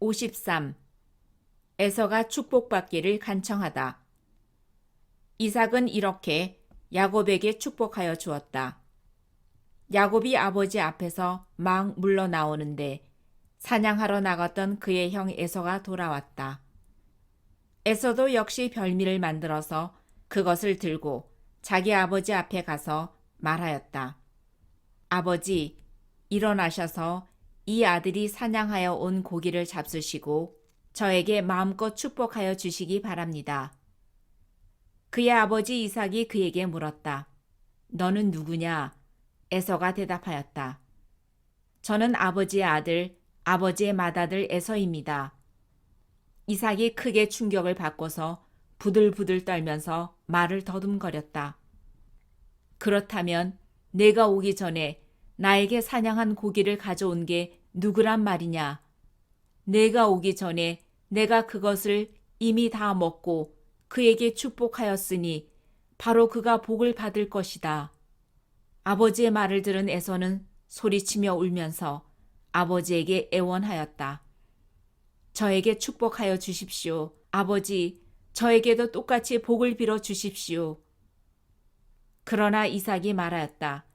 53. 에서가 축복받기를 간청하다. 이삭은 이렇게 야곱에게 축복하여 주었다. 야곱이 아버지 앞에서 막 물러 나오는데 사냥하러 나갔던 그의 형 에서가 돌아왔다. 에서도 역시 별미를 만들어서 그것을 들고 자기 아버지 앞에 가서 말하였다. 아버지, 일어나셔서 이 아들이 사냥하여 온 고기를 잡수시고 저에게 마음껏 축복하여 주시기 바랍니다. 그의 아버지 이삭이 그에게 물었다. 너는 누구냐? 에서가 대답하였다. 저는 아버지의 아들, 아버지의 맏아들 에서입니다. 이삭이 크게 충격을 받고서 부들부들 떨면서 말을 더듬거렸다. 그렇다면 내가 오기 전에 나에게 사냥한 고기를 가져온 게 누구란 말이냐? 내가 오기 전에 내가 그것을 이미 다 먹고 그에게 축복하였으니 바로 그가 복을 받을 것이다. 아버지의 말을 들은 에서는 소리치며 울면서 아버지에게 애원하였다. 저에게 축복하여 주십시오. 아버지, 저에게도 똑같이 복을 빌어 주십시오. 그러나 이삭이 말하였다.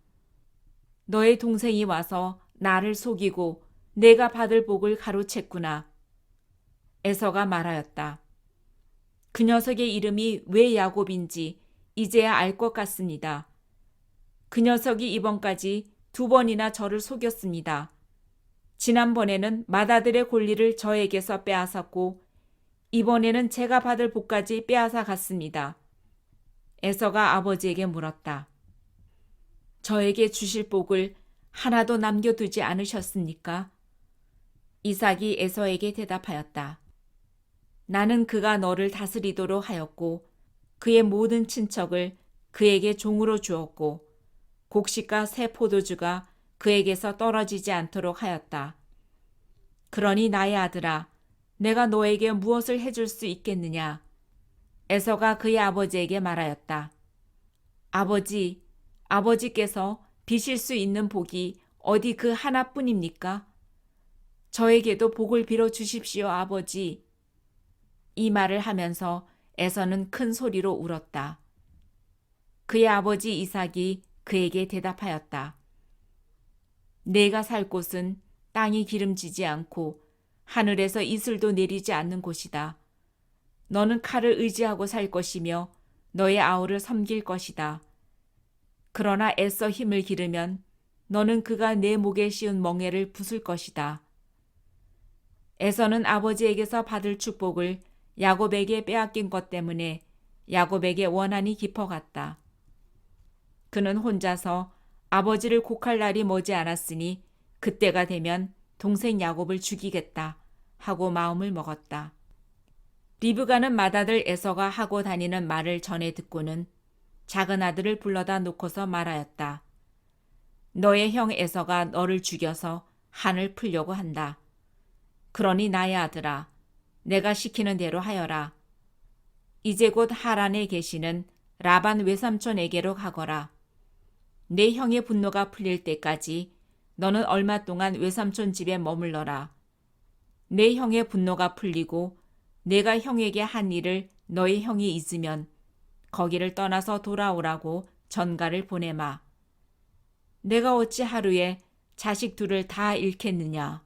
너의 동생이 와서 나를 속이고 내가 받을 복을 가로챘구나. 에서가 말하였다. 그 녀석의 이름이 왜 야곱인지 이제야 알 것 같습니다. 그 녀석이 이번까지 두 번이나 저를 속였습니다. 지난번에는 맏아들의 권리를 저에게서 빼앗았고 이번에는 제가 받을 복까지 빼앗아 갔습니다. 에서가 아버지에게 물었다. 저에게 주실 복을 하나도 남겨두지 않으셨습니까? 이삭이 에서에게 대답하였다. 나는 그가 너를 다스리도록 하였고 그의 모든 친척을 그에게 종으로 주었고 곡식과 새 포도주가 그에게서 떨어지지 않도록 하였다. 그러니 나의 아들아, 내가 너에게 무엇을 해줄 수 있겠느냐? 에서가 그의 아버지에게 말하였다. 아버지, 아버지께서 비실 수 있는 복이 어디 그 하나뿐입니까? 저에게도 복을 빌어 주십시오, 아버지. 이 말을 하면서 에서는 큰 소리로 울었다. 그의 아버지 이삭이 그에게 대답하였다. 내가 살 곳은 땅이 기름지지 않고 하늘에서 이슬도 내리지 않는 곳이다. 너는 칼을 의지하고 살 것이며 너의 아우를 섬길 것이다. 그러나 애써 힘을 기르면 너는 그가 내 목에 씌운 멍에를 부술 것이다. 에서는 아버지에게서 받을 축복을 야곱에게 빼앗긴 것 때문에 야곱에게 원한이 깊어갔다. 그는 혼자서 아버지를 곡할 날이 머지 않았으니 그때가 되면 동생 야곱을 죽이겠다 하고 마음을 먹었다. 리브가는 맏아들 에서가 하고 다니는 말을 전해 듣고는 작은 아들을 불러다 놓고서 말하였다. 너의 형 에서가 너를 죽여서 한을 풀려고 한다. 그러니 나의 아들아, 내가 시키는 대로 하여라. 이제 곧 하란에 계시는 라반 외삼촌에게로 가거라. 내 형의 분노가 풀릴 때까지 너는 얼마 동안 외삼촌 집에 머물러라. 내 형의 분노가 풀리고 내가 형에게 한 일을 너의 형이 잊으면 거기를 떠나서 돌아오라고 전가를 보내마. 내가 어찌 하루에 자식 둘을 다 잃겠느냐.